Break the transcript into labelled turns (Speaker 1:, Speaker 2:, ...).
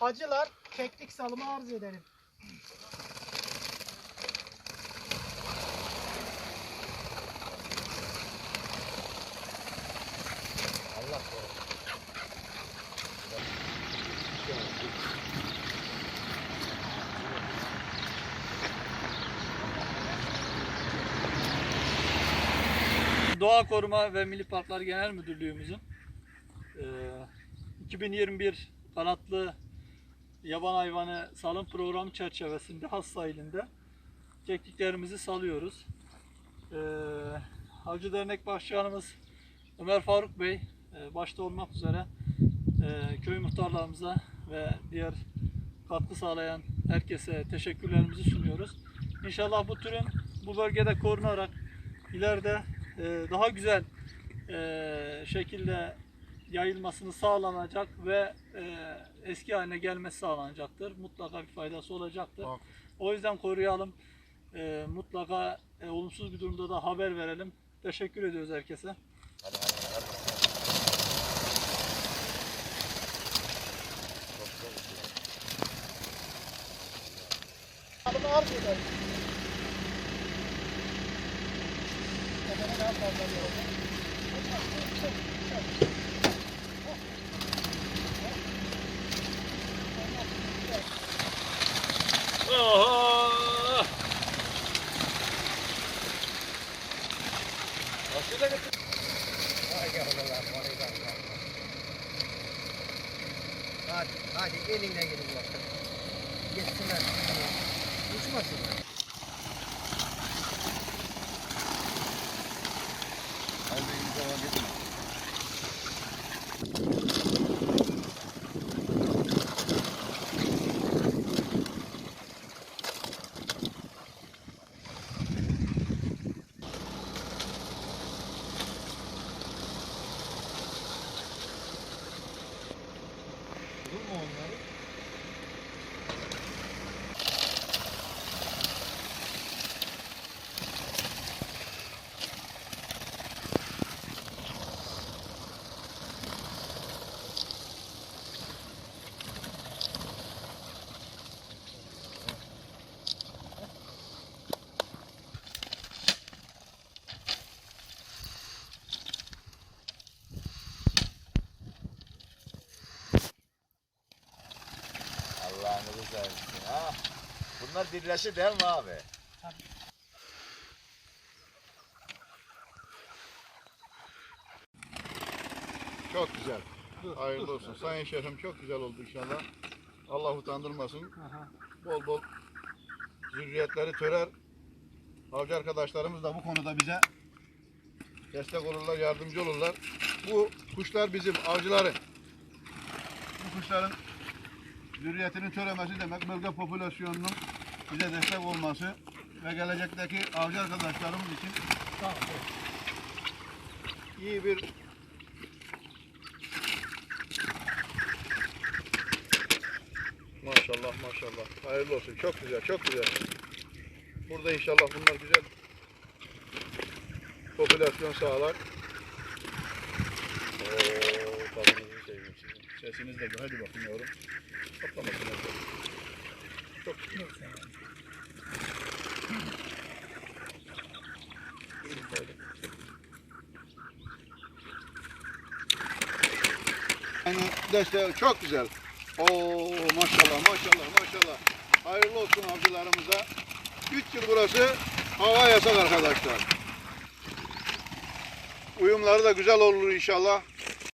Speaker 1: Hacılar keklik salımı arz ederim.
Speaker 2: Allah korusun.
Speaker 3: Doğa Koruma ve Milli Parklar Genel Müdürlüğümüzün eee, 2021 kanatlı yaban hayvanı salım programı çerçevesinde Has sahilinde kekliklerimizi salıyoruz. Eee Avcı Dernek Başkanımız Ömer Faruk Bey eee, başta olmak üzere eee, köy muhtarlarımıza ve diğer katkı sağlayan herkese teşekkürlerimizi sunuyoruz. İnşallah bu türün bu bölgede korunarak ileride e, daha güzel e, şekilde yayılmasını sağlanacak ve e, eski haline gelmesi sağlanacaktır. Mutlaka bir faydası olacaktır.
Speaker 2: Bak.
Speaker 3: O yüzden koruyalım. E, mutlaka e, olumsuz bir durumda da haber verelim. Teşekkür ediyoruz herkese.
Speaker 2: Hadi hadi hadi.
Speaker 1: Salımı arz daha fazla bir oldu.
Speaker 2: Hadi, hadi elinle gidin bakın. Gitsinler. Uçmasınlar. Mu onları? Allah'ını seversin ha. Bunlar birleşir değil mi abi?
Speaker 4: Çok güzel. Hayırlı olsun. Sayın Şefim çok güzel oldu inşallah. Allah utandırmasın.
Speaker 3: Aha.
Speaker 4: Bol bol zürriyetleri törer. Avcı arkadaşlarımız da bu konuda bize destek olurlar, yardımcı olurlar. Bu kuşlar bizim avcıların. Bu kuşların zürriyetinin töremesi demek bölge popülasyonunun bize destek olması ve gelecekteki avcı arkadaşlarımız için iyi bir Maşallah maşallah. Hayırlı olsun. Çok güzel, çok güzel. Burada inşallah bunlar güzel popülasyon sağlar. Oo, tadınızı seveyim sizin. Sesiniz de hadi bakın yavrum. Çok Yani deste çok güzel. Oo maşallah maşallah maşallah. Hayırlı olsun avcılarımıza. 3 yıl burası hava yasak arkadaşlar. Uyumları da güzel olur inşallah.